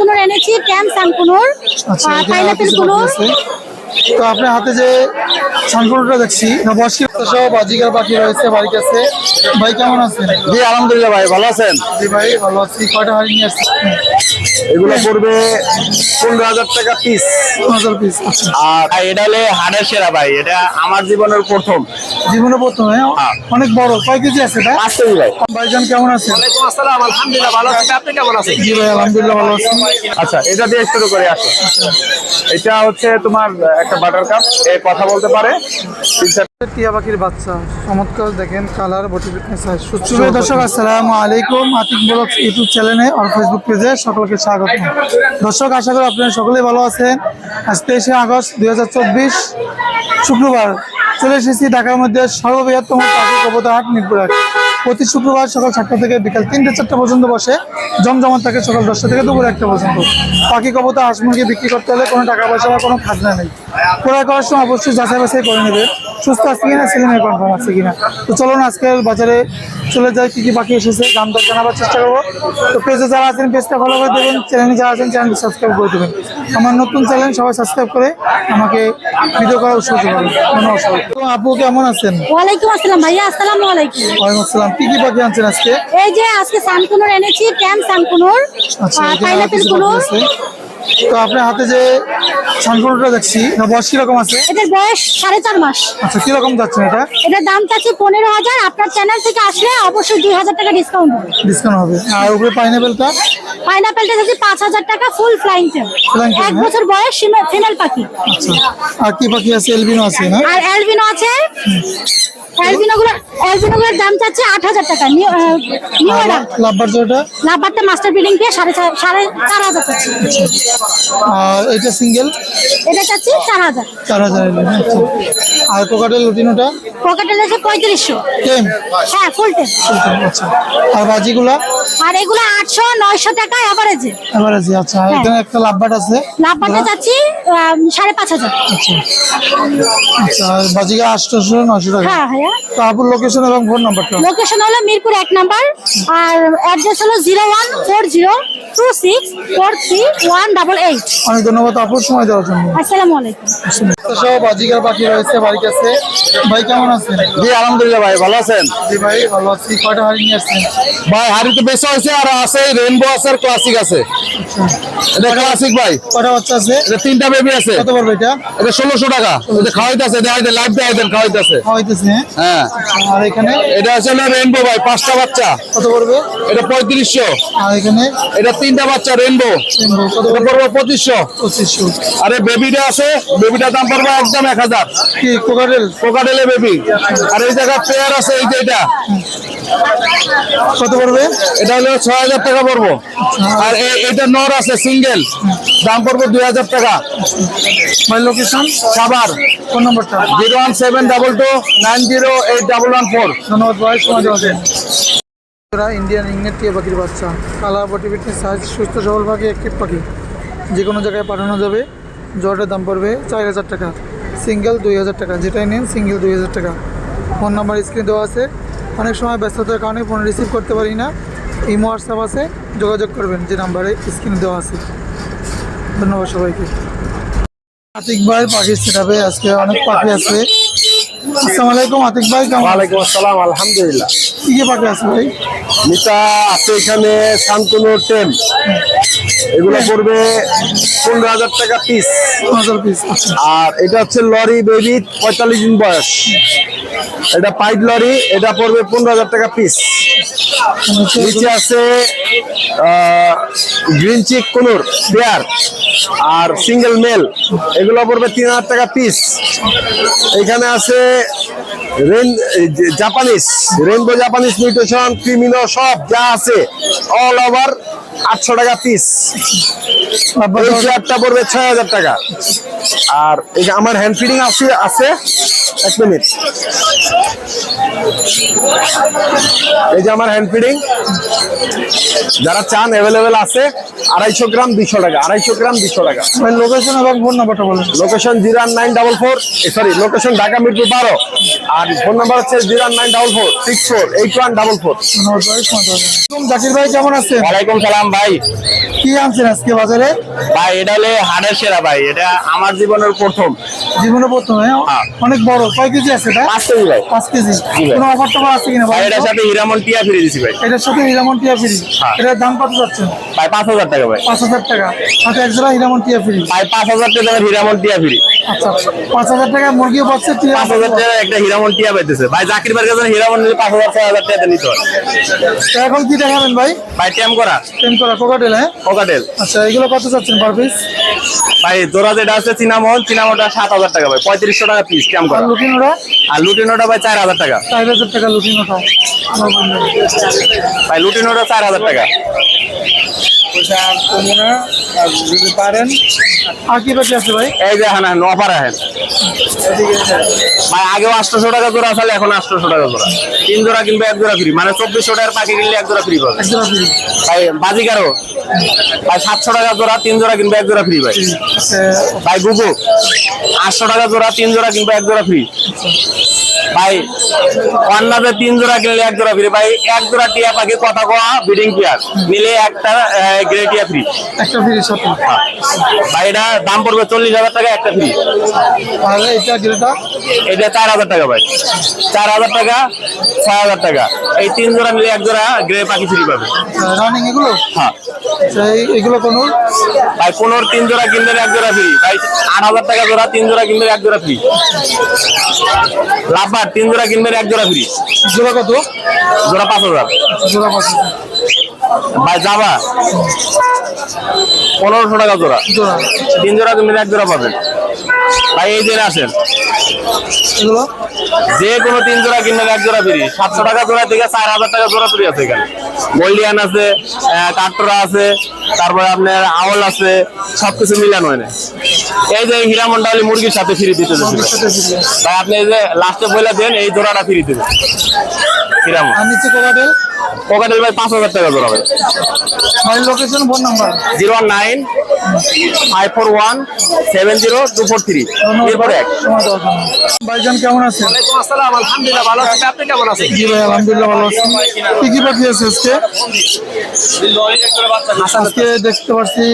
সানকুনুর এনেছি ট্যাম সানকুনুর আচ্ছা পাইনাপেল কিছু কুনুর। তো আপনার হাতে যে সানফ্লাওয়ারটা দেখছি বর্ষি সহ বাজিকার পাখি রয়েছে বাড়ির কাছে ভাই কেমন আছেন? জি আলহামদুলিল্লাহ ভাই ভালো আছেন? জি ভাই ভালো আছি। কয়টা হাড়ি নিয়ে আসছি এগুলো পড়বে পনেরো হাজার টাকা পিস হাজার পিস আচ্ছা। আর এটা হলে হাড়ের সেরা ভাই এটা আমার জীবনের প্রথম। জীবনে প্রথমে অনেক বড় কয় কেজি আছে এটা? পাঁচ কেজি ভাই। ভাইজান কেমন আছেন আসসালাম আলহামদুলিল্লাহ ভালো আছি। আপনি কেমন আছেন? জি ভাই আলহামদুলিল্লাহ ভালো আছি। আচ্ছা এটা দিয়ে শুরু করে আসো। এটা হচ্ছে তোমার একটা বাটার কাপ এ কথা বলতে পারে। টিয়া পাখির বাচ্চা। চমৎকার দেখেন কালার বটি সুপ্রিয় দর্শক আসসালামু আলাইকুম। আতিক ইউটিউব চ্যানেলে আর ফেসবুক পেজে সকলকে স্বাগত। দর্শক আশা করি আপনারা সকলেই ভালো আছেন। আজ তেইশে আগস্ট দুই হাজার চব্বিশ শুক্রবার চলে এসেছি ঢাকার মধ্যে সর্ববৃহত্তম পাখি কবতা হাট মিরপুর। হাট। প্রতি শুক্রবার সকাল সাতটা থেকে বিকাল তিনটে চারটা পর্যন্ত বসে জমজমাট থাকে সকাল দশটা থেকে দুপুর একটা পর্যন্ত। পাখি কবতা হাঁস মুরগি বিক্রি করতে হলে কোনো টাকা পয়সা বা কোনো খাজনা নেই। ক্রয় করার সময় অবশ্যই যাচাই বাছাই করে নেবে। সুস্থ আছে কিনা ছেলে মেয়ে কনফার্ম আছে কিনা? তো চলুন আজকের বাজারে চলে যাই কি কি বাকি এসেছে দাম দর জানাবার চেষ্টা করব। তো পেজে যারা আছেন পেজটা ফলো করে দেবেন চ্যানেলে যারা আছেন চ্যানেলটি সাবস্ক্রাইব করে দেবেন। আমার নতুন চ্যানেল সবাই সাবস্ক্রাইব করে আমাকে ভিডিও করার উৎসাহ সবাই। তো আপু কেমন আছেন? ওয়ালাইকুম আসসালাম ভাইয়া আসসালামু আলাইকুম। ওয়ালাইকুম আসসালাম। কি কি পাখি আনছেন আজকে? এই যে আজকে সানকুনুর এনেছি ট্যাম সানকুনুর পাইনাপেল কুনুর তো আপনার হাতে যে সানফ্লাওয়ারটা দেখছি এটা বয়স কীরকম আছে? এটার বয়স সাড়ে চার মাস। আচ্ছা কীরকম যাচ্ছেন এটা? এটার দাম চাচ্ছি পনেরো হাজার আপনার চ্যানেল থেকে আসলে অবশ্যই দুই হাজার টাকা ডিসকাউন্ট হবে। ডিসকাউন্ট হবে। আর উপরে পাইনাপেলটা পাইনাপেলটা চাচ্ছি পাঁচ হাজার টাকা ফুল ফ্লাইং টেম এক হ্যাঁ। বছর বয়স ফিমেল পাখি। আচ্ছা। আর কি পাখি আছে? এলবিনো আছে না? আর অ্যালবিনো আছে। অ্যালবিনো গুলো দাম চাচ্ছে আট হাজার টাকা। নিউ নিউ এরা লাভবার জোটা লাভবারটা মাস্টার বিল্ডিং দিয়ে সাড়ে সাড়ে চার হাজার চাচ্ছি। আর এটা সিঙ্গেল? এটা চাচ্ছি চার হাজার। চার হাজার আচ্ছা। আর কোকাটেল লুটিনোটা? কোকাটেল আছে পঁয়ত্রিশশো। টেম হ্যাঁ ফুল টেম আচ্ছা। আর বাজিগুলা? আর এগুলো আটশো নয়শো টাকা অ্যাভারেজে এবার আচ্ছা এখানে একটা লাভবাট আছে চাচ্ছি আম, সাড়ে পাঁচ হাজার। আচ্ছা। আচ্ছা বাজিকা আটশোশো নশো টাকা। হ্যাঁ হ্যাঁ তো আপুর লোকেশন এবং ফোন নাম্বারটা লোকেশন হলো মিরপুর এক নাম্বার আর অ্যাড্রেস হলো zero one four zero two six four three one double eight অনেক ধন্যবাদ আপুর সময় দেওয়ার জন্য। আসসালামু আলাইকুম। সহ বাজিকার পাখি রয়েছে বাড়ির কাছে। ভাই কেমন আছেন? জি আলহামদুলিল্লাহ ভাই ভালো আছেন? জি ভাই ভালো আছি। কয়টা হাড়ি নিয়ে আসছেন? ভাই হাড়ি তো বেশি হয়েছে আর আছে রেনবো আছে আর ক্লাসিক আছে। এটা ক্লাসিক ভাই। কয়টা বাচ্চা আছে? এটা তিনটা বেবি আছে। কত পড়বে এটা? এটা ষোলোশো টাকা। এটা খাওয়াইতেছে দেখাইতে লাইভ দেখাইতেন খাওয়াইতেছে। খাওয়াইতেছে হ্যাঁ? হ্যাঁ। আর এখানে? এটা আছে না রেনবো ভাই পাঁচটা বাচ্চা। কত পড়বে? এটা পঁয়ত্রিশশো। আর এখানে? এটা তিনটা বাচ্চা রেনবো রেনবো কত পড়বে? পড়ব পঁচিশশো। পঁচিশশো। আরে বেবিটা আছে বেবিটার দাম পড়বে একদম এক হাজার। কি কোকারেল কোকাটেলে বেবি আর এই জায়গায় পেয়ার আছে এই যে এটা। কত পড়বে? এটা হলো ছয় হাজার টাকা পড়ব। আর এ- এটা নর আছে সিঙ্গেল দাম পড়ব দুই হাজার টাকা। লোকেশন সাবার ফোন নম্বরটা? Zero one seven double two nine zero eight double one four. ধন্যবাদ ভাই সময় দেওয়ার ইন্ডিয়ান ইংনেট টিয়া পাখির বাচ্চা। কালার বটি ফিটনেস সাইজ সুস্থ সবল পাখি অ্যাক্টিভ পাখি। যে কোনো জায়গায় পাঠানো যাবে। জটের দাম পড়বে চার হাজার টাকা। সিঙ্গেল দুই হাজার টাকা। যেটাই নেন সিঙ্গেল দুই হাজার টাকা। ফোন নাম্বার স্ক্রিনে দেওয়া আছে। অনেক সময় ব্যস্ততার কারণে ফোন রিসিভ করতে পারি না। ইমো হোয়াটসঅ্যাপ আছে যোগাযোগ করবেন যে নাম্বারে স্ক্রিনে দেওয়া আছে। ধন্যবাদ সবাইকে। আতিক ভাই পাখির সেটাবে আজকে অনেক পাখি আছে। আসসালামু আলাইকুম আতিক ভাই? ওয়ালাইকুম আসসালাম আলহামদুলিল্লাহ। কি কি পাখি আছে ভাই? মিতা আছে এখানে শান্তনু টেম এগুলো পড়বে পনেরো হাজার টাকা পিস আচ্ছা। আর এটা হচ্ছে লরি বেবি পঁয়তাল্লিশ দিন বয়স। এটা পাইপ লরি এটা পড়বে পনেরো হাজার টাকা পিস নিচে আছে গ্রিন চিক কুনুর পেয়ার আর সিঙ্গেল মেল এগুলো পড়বে তিন হাজার টাকা পিস এখানে আছে rain Japanese rainbow Japanese mutation creamino সব যা আছে অল ওভার আটশো টাকা পিস এই পড়বে ছয় হাজার টাকা। আর এই যে আমার হ্যান্ড ফিডিং আছে আছে এক মিনিট এই যে আমার হ্যান্ড ফিডিং যারা চান অ্যাভেলেবেল আছে আড়াইশো গ্রাম দুইশো টাকা আড়াইশো গ্রাম দুইশো টাকা। ভাই লোকেশন এবং ফোন নাম্বারটা বলেন। Location zero nine double four sorry location Dhaka Mirpur বারো। আর ফোন নাম্বার হচ্ছে zero nine double four six four eight one double four. Zakir ভাই কেমন আছেন? ওয়ালাইকুম সালাম ভাই। কি আনছেন আজকে বাজারে? ভাই এটা হলে হাড়ের সেরা ভাই। এটা আমার জীবনের প্রথম। জীবনে প্রথমে? হ্যাঁ। অনেক বড়। কয় কেজি আছে এটা? পাঁচ কেজি ভাই। পাঁচ কেজি। ভাই। কোনো অফার টফার আছে কিনা ভাই? ভাই এটার সাথে হিরামন টিয়া ফিরে দিছি ভাই। এটার সাথে হিরামন টিয়া ফ্রি। হ্যাঁ। এটার দাম কত যাচ্ছে? ভাই পাঁচ হাজার টাকা ভাই। পাঁচ হাজার টাকা। সাথে এক জোড়া হিরামন টিয়া ফ্রি। ভাই পাঁচ হাজার টাকা দামের হিরামন টিয়া ফিরি। আচ্ছা পাঁচ হাজার টাকা মুরগিও পাচ্ছে টিয়া পাঁচ হাজার টাকা একটা হিরামন টিয়া পাইতেছে। ভাই জাকির ভাইয়ের কাছে হিরামন নিলে পাঁচ হাজার ছয় হাজার টাকা নিতে হয়। তো এখন কি দেখাবেন ভাই? ভাই ট্যাম করা। টেন করা কোকাটেল হ্যাঁ? কোকাটেল। আচ্ছা এগুলো কত চাচ্ছেন পার পিস ভাই জোড়া যেটা আছে চিনামন চিনামনটা সাত হাজার টাকা ভাই পঁয়ত্রিশশো টাকা পিস আর করা। লুটিনোটা? আর লুটিনোটা ভাই চার হাজার টাকা। চার হাজার টাকা লুটিনোটা ভাই লুটিনোটা চার হাজার টাকা। যদি পারেন। আর কি বাকি আছে ভাই? এই যে হ্যাঁ ভাই আগেও আটশোশো টাকা জোড়া এখন আটশোশো টাকা জোড়া। তিন জোড়া কিনবে এক জোড়া ফ্রি। মানে চব্বিশশো টাকার পাখি কিনলে এক জোড়া ফ্রি পাবে। ভাই বাজিকারও ভাই সাতশো টাকা জোড়া তিন জোড়া কিনবে এক জোড়া ফ্রি ভাই। ভাই গুগু আটশো টাকা জোড়া তিন জোড়া কিনবে এক জোড়া ফ্রি। ভাই তিন জোড়া কিনলে এক জোড়া ফ্রি। ভাই এক জোড়া টিয়া পাখি কথা কোয়া বিডিং পেয়ার নিলে একটা গ্রে টিয়া ফ্রি একটা ফ্রি সাথে। ভাই এটা দাম পড়বে চল্লিশ হাজার টাকা একটা ফ্রি আর এটা চার হাজার টাকা ভাই। চার হাজার টাকা ছয় হাজার টাকা। এই তিন জোড়া মিলে এক জোড়া গ্রে পাখি ফ্রি পাবে। রানিং এগুলো? হ্যাঁ। আচ্ছা, এগুলো কোনো ভাই পনেরো তিন জোড়া কিনলে এক জোড়া ফ্রি ভাই আট হাজার টাকা জোড়া তিন জোড়া কিনলে এক জোড়া ফ্রি লাভবার তিন জোড়া কিনবে এক জোড়া ফ্রি জোড়া কত? জোড়া পাঁচ হাজার। জোড়া কত ভাই যাবা? পনেরোশো টাকা জোড়া। তিন জোড়া তুমি এক জোড়া পাবেন ভাই এই দিন আসেন যে কোনো তিন জোড়া কিনলে এক জোড়া ফ্রি। সাতশো টাকা জোড়া থেকে চার হাজার টাকা জোড়া ফ্রি আছে এখানে। গোল্ডিয়ান আছে আহ, কাঠটোরা আছে তারপরে আপনার আওল আছে সবকিছু মিলানো হয় না এই যে হীরা মন্ডালি মুরগির সাথে ফ্রি দিতে ভাই আপনি এই যে লাস্টে বলে দেন এই জোড়াটা ফ্রি দেবেন হিরামন পকেটের ভাই পাঁচ হাজার টাকা জোড়া ভাই। Location phone number zero nine five four one seven zero two four three. এরপর এক। ভাইজান কেমন আছেন? আলহামদুলিল্লাহ ভালো আছি। আপনি কেমন আছেন? জি ভাই আলহামদুলিল্লাহ ভালো আছি। কি কি পাখি আছে আজকে? আজকে দেখতে পাচ্ছি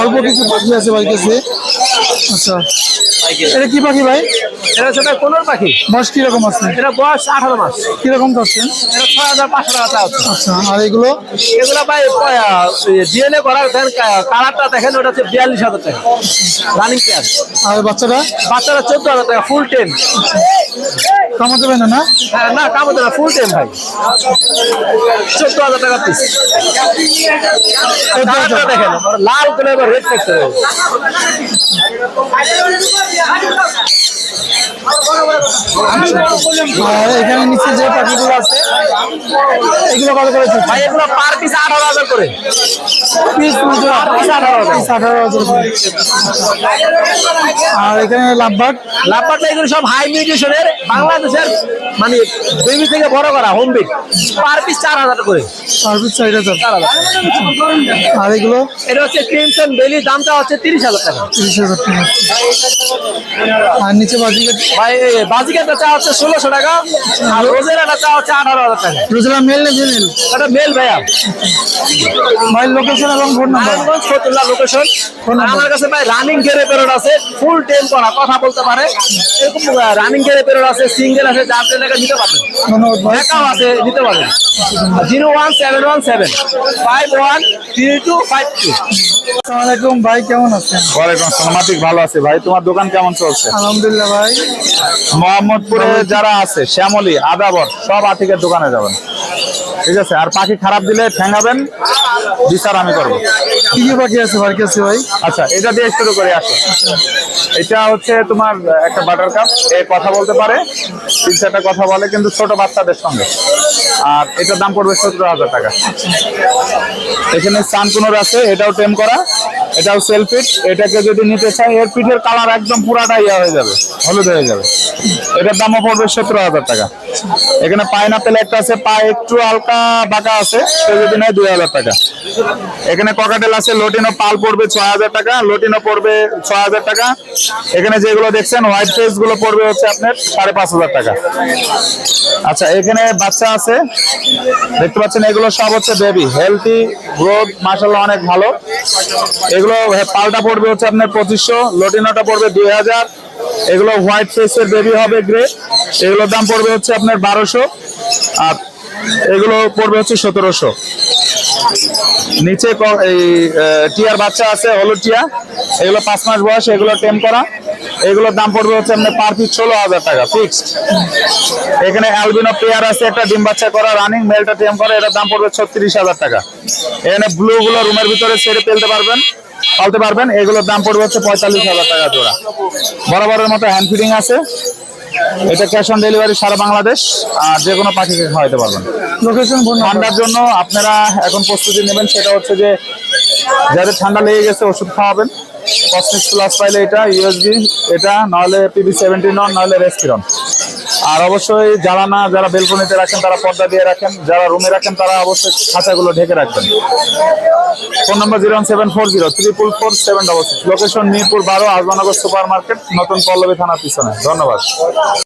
অল্প কিছু পাখি আছে ভাই কাছে। আচ্ছা। এটা কি পাখি ভাই? এটা সেটা কোনোর পাখি। বয়স কীরকম আছে? এটা বয়স আঠারো মাস। কীরকম চাচ্ছেন এটা ছয় হাজার পাঁচশো। আচ্ছা আর এগুলো? এগুলো ভাই ডিএনএ করার দেন কালারটা দেখেন ওটা হচ্ছে বিয়াল্লিশ হাজার টাকা। রানিং পেয়ার আর বাচ্চাটা? বাচ্চারা চোদ্দ হাজার টাকা ফুল টেন কামাতে পারে না না? না না ফুল টেন ভাই। চোদ্দ হাজার টাকা পিস দেখেন লাল করে এবার রেড থাকতে আর এখানে নিচে যে পাখিগুলো আছে এগুলো কত করে ভাই এগুলো পার পিস আঠারো হাজার করে। পিস পিস আঠারো হাজার। পিস আঠারো হাজার করে। আর এখানে লাভবারটা এগুলো সব হাই মিউটেশনের বাংলাদেশের মানে বেবি থেকে বড় করা হোম বিট পার পিস চার হাজার করে। আর পিস চার হাজার। চার হাজার। আর এগুলো? এটা হচ্ছে ক্রিমসন বেলি দামটা হচ্ছে তিরিশ হাজার টাকা। তিরিশ হাজার টাকা। আর নিচে বাজিকে ভাই বাজিকারটা চা হচ্ছে ষোলোশো টাকা আর রোজেরাটা চা হচ্ছে আঠারো হাজার টাকা। রোজলা মেল না ফিমেল এটা মেল ভাইয়া। ভাই লোকেশন এবং ফোন নাম্বার ফতুল্লা লোকেশন আমার কাছে ভাই রানিং গেরে পেরোড আছে ফুল টেম করা কথা বলতে পারে। এরকম রানিং গেরে পেরোড আছে সিঙ্গেল আছে যার টাকা নিতে পারবেন। একাও আছে নিতে পারবেন। Zero one seven one seven five one three two five two ভাই কেমন আছেন? ওয়ালাইকুম আসসালাম আতিক ভালো আছে ভাই। তোমার দোকান কেমন চলছে? আলহামদুলিল্লাহ ভাই। মোহাম্মদপুরে যারা আছে শ্যামলী আদাবর সব আতিকের দোকানে যাবেন। ঠিক আছে আর পাখি খারাপ দিলে ঠেঙ্গাবেন বিচার আমি করব। কি কি পাখি আছে ভাই কাছে ভাই? আচ্ছা এটা দিয়ে শুরু করে আসো। এটা হচ্ছে তোমার একটা বাটার কাপ এ কথা বলতে পারে তিন চারটা কথা বলে কিন্তু ছোট বাচ্চাদের সঙ্গে। আর এটার দাম পড়বে সতেরো হাজার টাকা। এখানে সানকুনোর আছে এটাও টেম করা এটাও সেলফিট এটাকে যদি নিতে চাই এর পিঠের কালার একদম পুরাটা ইয়া হয়ে যাবে। হলুদ হয়ে যাবে। এটার দামও পড়বে সতেরো হাজার টাকা। এখানে পাইনাপেল একটা আছে, পা একটু হালকা বাঁকা আছে, সে যদি নেয় দুই হাজার টাকা। এখানে ককাটেল আছে, লোটিনো পাল পড়বে ছয় হাজার টাকা, লোটিনো পড়বে ছয় হাজার টাকা। এখানে যেগুলো দেখছেন, হোয়াইট ফেসগুলো পড়বে হচ্ছে আপনার সাড়ে পাঁচ হাজার টাকা। আচ্ছা এখানে বাচ্চা আছে, দেখতে পাচ্ছেন, এগুলো সব হচ্ছে বেবি হেলথি গ্রোথ মাসাল্লাহ অনেক ভালো। এগুলো পালটা পড়বে হচ্ছে আপনার পঁচিশশো, লোটিনোটা পড়বে দুই হাজার এগুলো হোয়াইট ফেসের বেবি হবে গ্রে এগুলোর দাম পড়বে হচ্ছে আপনার বারোশো। আর এগুলো পড়বে হচ্ছে সতেরোশো। নিচে এই টিয়ার বাচ্চা আছে, হলুদ টিয়া। এগুলো পাঁচ মাস বয়স, এগুলো টেম করা। এগুলোর দাম পড়বে হচ্ছে আপনার পার পিস ষোলো হাজার টাকা ফিক্সড এখানে অ্যালবিনো পেয়ার আছে একটা ডিম বাচ্চা করা রানিং মেলটা টেম করা এটার দাম পড়বে ছত্রিশ হাজার টাকা। এখানে ব্লু গুলো রুমের ভিতরে ছেড়ে ফেলতে পারবেন পালতে পারবেন এগুলোর দাম পড়বে হচ্ছে পঁয়তাল্লিশ হাজার টাকা জোড়া। বরাবরের মতো হ্যান্ড ফিডিং আছে। এটা ক্যাশ অন ডেলিভারি সারা বাংলাদেশ আর যে কোনো পাখিকে খাওয়াতে পারবেন। লোকেশন ঠান্ডার জন্য আপনারা এখন প্রস্তুতি নেবেন সেটা হচ্ছে যে যাদের ঠান্ডা লেগে গেছে ওষুধ খাওয়াবেন। কসমিক্স প্লাস পাইলে এটা ইউএসবি এটা, নাহলে পিবি সেভেন্টি নন, নাহলে রেসপিরন আর অবশ্যই যারা না, যারা বেলকনিতে রাখেন, তারা পর্দা দিয়ে রাখেন, যারা রুমে রাখেন, তারা অবশ্যই খাঁচাগুলো ঢেকে রাখবেন। Phone number zero one seven four zero triple four seven double six location Mirpur বারো, আজমানগর সুপার মার্কেট নতুন পল্লবী থানার পিছনে। ধন্যবাদ।